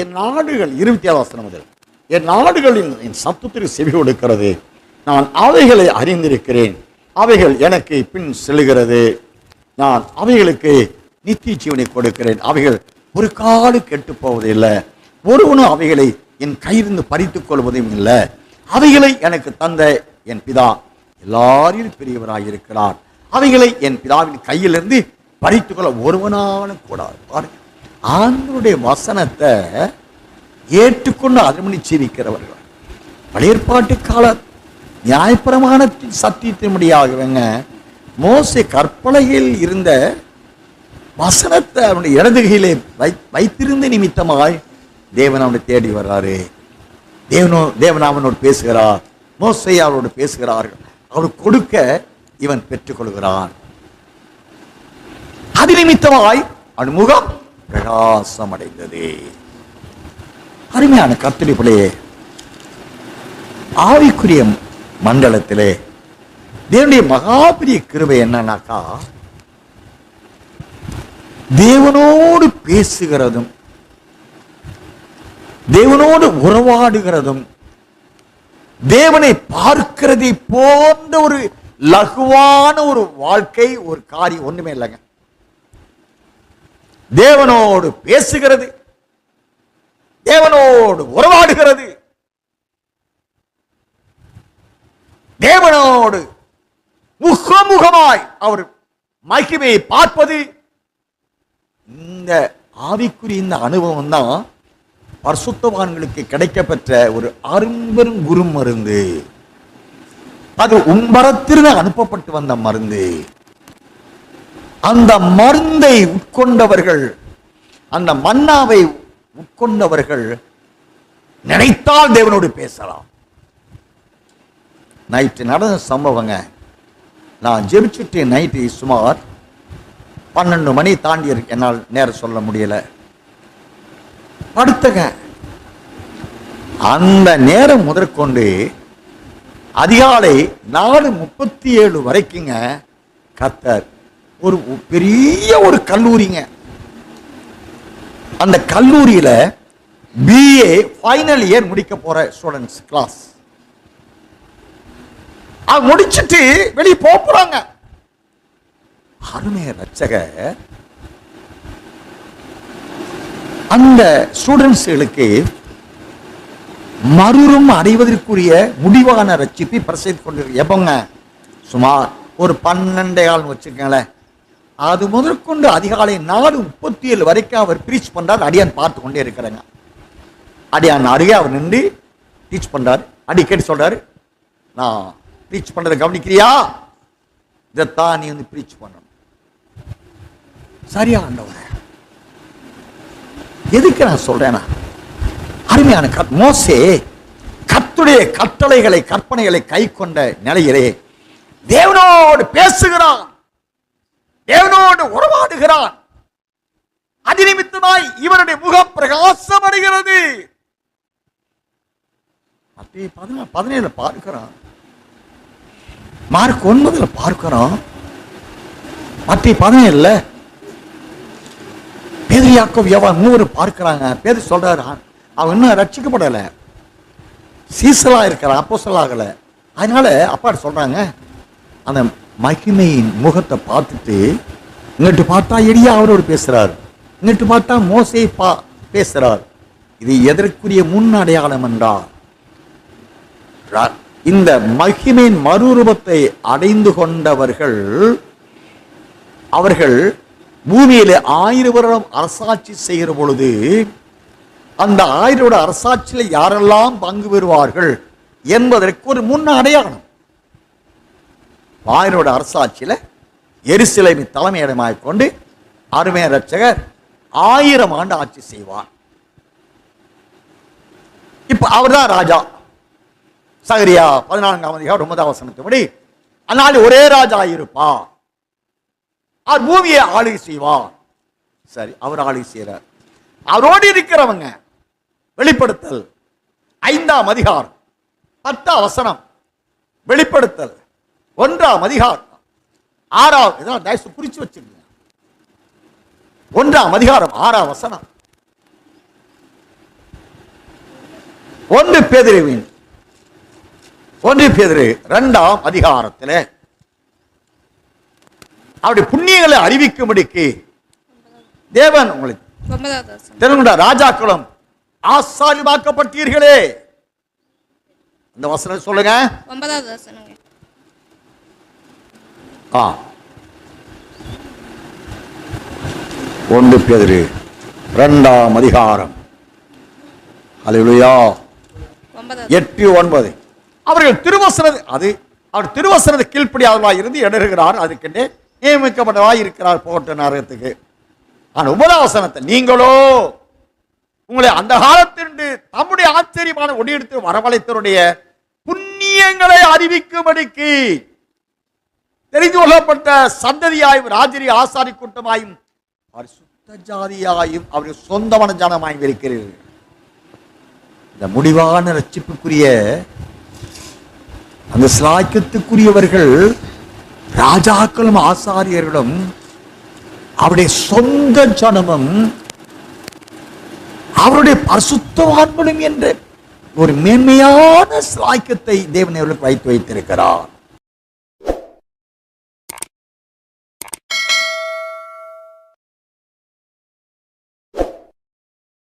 என் நாடுகள் இருபத்தி ஏழு முதல். என் நாடுகளின் என் சத்தத்திற்கு செவி கொடுக்கிறது. நான் அவைகளை அறிந்திருக்கிறேன். அவைகள் எனக்கு பின் செல்கிறது நான் அவைகளுக்கு நித்திய ஜீவனை கொடுக்கிறேன். அவைகள் ஒரு காடு கெட்டு போவதில்லை ஒருவனும் அவைகளை என் கையிலிருந்து பறித்துக் கொள்வதும் இல்லை. அவைகளை எனக்கு தந்த என் பிதா எல்லாரிலும் பெரியவராக இருக்கிறார். அவைகளை என் பிதாவின் கையிலிருந்து பறித்துக்கொள்ள ஒருவனாலும் கூடாது. பாருங்கள் ஆண்டருடைய வசனத்தை ஏற்றுக்கொண்டு அதன்படி ஜீவிக்கிறவர்கள். பழையற்பாட்டு கால நியாயப்பிரமாணத்தின் சத்தியத்தின்படியாகவங்க மோசை கற்பலகையில் இருந்த வசனத்தை அவனுடைய இடது கையிலே வை வைத்திருந்த நிமித்தமாய் தேவன் அவனை தேடி வர்றாரு. தேவனோ தேவன் அவனோடு பேசுகிறார். மோசை அவரோடு பேசுகிறார்கள். அவர் கொடுக்க இவன் பெற்றுக்கொள்கிறான். அது நிமித்தமாய் அவன் முகம் பிரகாசம் அடைந்தது அருமையான கத்திரி பிள்ளையே ஆவிக்குரிய மண்டலத்திலே தேவனுடைய மகாபிரிய கிருபை என்னன்னாக்கா தேவனோடு பேசுகிறதும் தேவனோடு உறவாடுகிறதும் தேவனை பார்க்கிறதை போன்ற ஒரு லகுவான ஒரு வாழ்க்கை ஒரு காரியம் ஒண்ணுமே இல்லைங்க. தேவனோடு பேசுகிறது. தேவனோடு உறவாடுகிறது. தேவனோடு முகமுகமாய் அவர் மகிமையை பார்ப்பது இந்த ஆவிக்குரிய இந்த அனுபவம் தான் பரிசுத்தவான்களுக்கு கிடைக்கப்பெற்ற ஒரு அரும்பெரும் குரு மருந்து அது உம்பரத்திலிருந்து அனுப்பப்பட்டு வந்த மருந்து. அந்த மருந்தை உட்கொண்டவர்கள் அந்த மன்னாவை உட்கொண்டவர்கள் நினைத்தால் தேவனோடு பேசலாம். நைட்டு நடந்த சம்பவங்க நான் ஜெபிச்சுட்டு நைட்டு சுமார் பன்னெண்டு மணி தாண்டி இருக்கு என்னால் நேரம் சொல்ல முடியல. படுத்தங்க. அந்த நேரம் முதற்கொண்டு அதிகாலை நாலு முப்பத்தி ஏழு வரைக்குங்க கத்தர் ஒரு பெரிய ஒரு கல்லூரிங்க. அந்த கல்லூரியில பிஏ ஃபைனல் இயர் முடிக்க போற ஸ்டூடெண்ட்ஸ் கிளாஸ் அது முடிச்சிட்டு வெளியே போக போறாங்க. அருமைய ரச்சக அந்த ஸ்டூடெண்ட்ஸ்களுக்கு மறுரும் அடைவதற்குரிய முடிவான ரட்சிப்பை பிரசைத்து கொண்டிருக்கு எப்போங்க? சுமார் ஒரு பன்னெண்டே காலம் வச்சுக்கங்களேன். அது முதற்கொண்டு அதிகாலை நாலு முப்பத்தி ஏழு வரைக்கும் அவர் ப்ரீச் பண்ணுறார் அடியான் பார்த்து கொண்டே இருக்கிறாங்க. அடியான் அருகே அவர் நின்று டீச் பண்றாரு. அடிக்கடி சொல்கிறாரு நான் ப்ரீச் பண்ணுறதை கவனிக்கிறியா? இதைத்தான் நீ வந்து ப்ரீச் பண்ணணும். சரியா ஆண்டவர். எதுக்கு நான் சொல்கிறேன்னா அருமையான கத் மோசே கத்துடைய கட்டளைகளை கற்பனைகளை கை கொண்ட நிலையிலே தேவனோடு பேசுகிறான். தேவனோடு உறவாடுகிறான். அதிநிமித்தமாய் இவனுடைய முகம் பிரகாசம் அடைகிறது அப்படியே பதினேழுல பார்க்கிறான். மார்க் ஒன்பதுல பார்க்கிறோம் மத்திய பதினேழுல பேதர் எவன் யோவான் மூவர் பார்க்கிறாங்க. பேதர் சொல்றாரு அவன் இன்னும் ரட்சிக்கப்படலை. சீசலா இருக்கிறான் அப்போ ஆகல அதனால அப்பா சொல்றாங்க அந்த மகிமையின் முகத்தை பார்த்துட்டு இங்கிட்டு பார்த்தா எடியா அவரோடு பேசுகிறார் இங்கிட்டு பார்த்தா மோசை பா பேசுகிறார் இது எதற்குரிய முன் அடையாளம் என்றார் ர- இந்த மகிமையின் மறுரூபத்தை அடைந்து கொண்டவர்கள் அவர்கள் பூமியில ஆயிரம் வருடம் அரசாட்சி செய்கிற பொழுது அந்த ஆயிரோட அரசாட்சியில யாரெல்லாம் பங்கு பெறுவார்கள் என்பதற்கு ஒரு முன் அடையாளம். ஆயிரோட அரசாட்சியில் எருசலேமை தலைமையிடமாக கொண்டு அருமைய ரட்சகர் ஆயிரம் ஆண்டு ஆட்சி செய்வார். இப்ப அவர்தான் ராஜா. சகரியா பதினான்காம் அதிகாரம் ஒன்பதாம் வசனத்தின்படி அந்நாளில் ஒரே ராஜா இருப்பா அவர் பூமியை ஆளுகை செய்வார். சரி அவர் ஆளுகை செய்கிறார் அவரோடு இருக்கிறவங்க வெளிப்படுத்தல். ஐந்தாம் அதிகாரம் பத்தாம் வசனம் வெளிப்படுத்தல். ஒன்றாம் அதிகாரம். ஆறாம் இதெல்லாம் தயவுசெய்து குறிச்சு வச்சிருங்க. ஒன்றாம் அதிகாரம் ஆறாம் வசனம். ஒன்று பேதிருவின் ஒன்று பேதிரு இரண்டாம் அதிகாரத்தில். அவருடைய புண்ணியங்களை அறிவிக்கும்படிக்கு தேவன் உங்களை ஒன்பதாவது வசனம். தெரிஞ்சுண்டா ராஜாக்களும் ஆசாரியமாக்கப்பட்டீர்களே. அந்த வசனம் சொல்லுங்க. ஆ. ஒன்று பேதிரு. இரண்டாம் அதிகாரம். ஒன்பதாவது. எட்டு ஒன்பது. அவர்கள் திருவசனது அது அவர் திருவசனது கீழ்ப்படியாதவர்களாக இருந்து இடறுகிறார் அதுக்கென்றே நியமிக்கப்பட்டவராக இருக்கிறார் போட்ட நரகத்துக்கு ஆனால் உபதாசனத்தை நீங்களோ உங்களை அந்த காலத்திற்கு தம்முடைய ஆச்சரியமான ஒடியெடுத்து வரவழைத்தருடைய புண்ணியங்களை அறிவிக்கும்படிக்கு தெரிந்து கொள்ளப்பட்ட சந்ததியாயும் ராஜரி ஆசாரி கூட்டமாயும் அவர் சுத்த ஜாதியாயும் அவர்கள் சொந்தமான ஜனமாயும் இருக்கிறீர்கள் இந்த முடிவான ரட்சிப்புக்குரிய அந்த சிலாய்க்கத்துக்குரியவர்கள் ராஜாக்களும் ஆசாரியர்களும் அவருடைய சொந்த ஜனமும் அவருடைய பரிசுத்தவான்களும் என்ற ஒரு மேன்மையான சிலாய்க்கத்தை தேவன் அவர்களுக்கு வைத்து வைத்திருக்கிறார்.